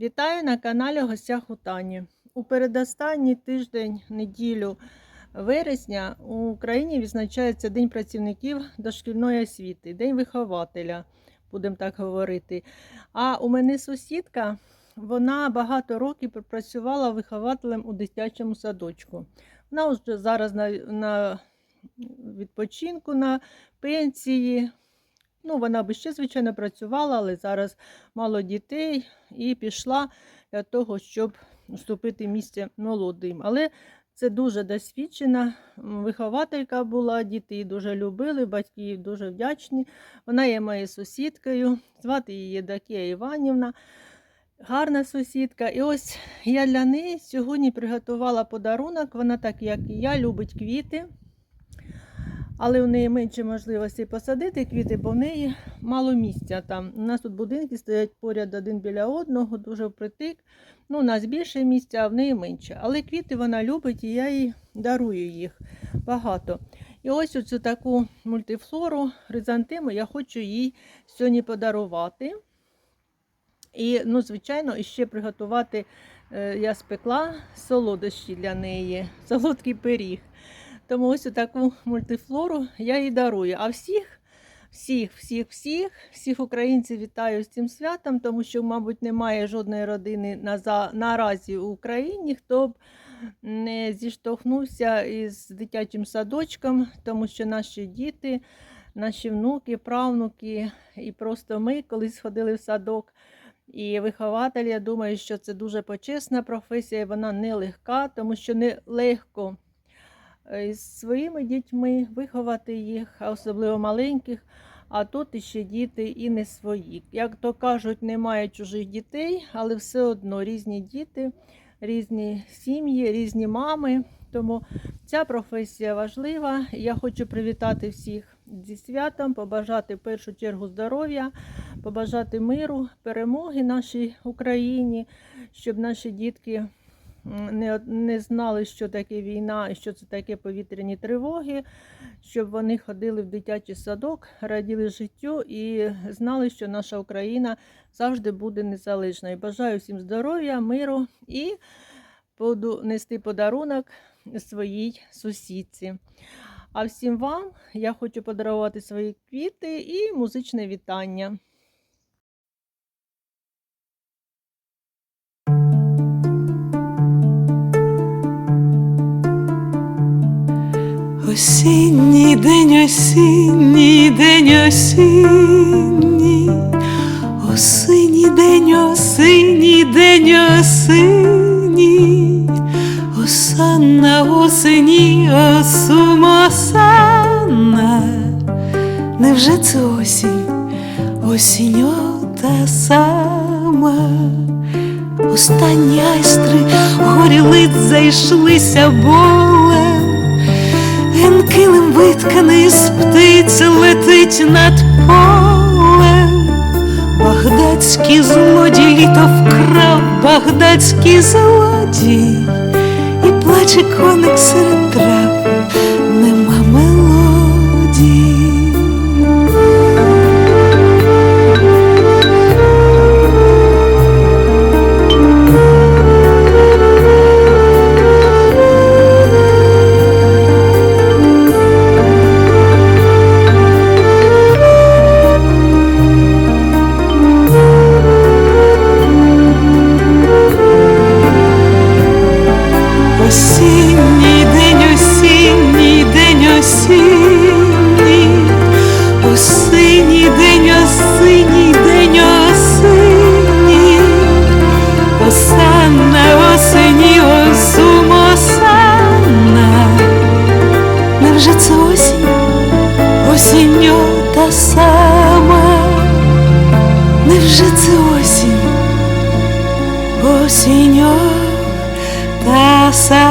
Вітаю на каналі Гостях у Тані. У передостанній тиждень, неділю вересня у Україні відзначається День працівників дошкільної освіти, День вихователя, будемо так говорити. А у мене сусідка, вона багато років працювала вихователем у дитячому садочку. Вона вже зараз на, на відпочинку, на пенсії. Ну, вона би ще, звичайно, працювала, але зараз мало дітей і пішла для того, щоб вступити місце молодим. Але це дуже досвідчена вихователька була, діти її дуже любили, батьки їй дуже вдячні. Вона є моєю сусідкою, звати її Єдакія Іванівна. Гарна сусідка. І ось я для неї сьогодні приготувала подарунок. Вона, так як і я, любить квіти. Але у неї менше можливості посадити квіти, бо в неї мало місця там. У нас тут будинки стоять поряд один біля одного, дуже впритик. Ну, у нас більше місця, а в неї менше. Але квіти вона любить і я їй дарую їх багато. І ось оцю таку мультифлору хризантему я хочу їй сьогодні подарувати. І, ну, звичайно, ще приготувати е, я спекла солодощі для неї, солодкий пиріг. Тому ось таку мультифлору я їй дарую. А всіх, всіх, всіх, всіх, всіх українців вітаю з цим святом, тому що, мабуть, немає жодної родини наза- наразі в Україні, хто б не зіштовхнувся із дитячим садочком, тому що наші діти, наші внуки, правнуки і просто ми колись ходили в садок. І вихователь, я думаю, що це дуже почесна професія, вона нелегка, тому що нелегко з своїми дітьми виховати їх, особливо маленьких. А тут іще діти і не свої. Як то кажуть, немає чужих дітей, але все одно різні діти, різні сім'ї, різні мами. Тому ця професія важлива. Я хочу привітати всіх зі святом, побажати в першу чергу здоров'я, побажати миру, перемоги нашій Україні, щоб наші дітки не, не знали, що таке війна і що це таке повітряні тривоги, щоб вони ходили в дитячий садок, раділи життю і знали, що наша Україна завжди буде незалежною. Бажаю всім здоров'я, миру і буду нести подарунок своїй сусідці. А всім вам я хочу подарувати свої квіти і музичне вітання. Осінній день, осінній день, осінній, осінній день, осінній день, осінній, осанна осені, осум осанна. Невже це осінь, осінь та сама? Останні айстри горілиць зайшлися болем. Ген килим витканий з птиць летить над полем. Багдадський злодій літо вкрав, багдадський злодій, і плаче коник серед трав, Осінній день, осінній день, осінній, осінній день, осінній день, осінній, осанна осені, осум осанна. Невже це осінь, осінь та сама? Невже це осінь, осінь nasa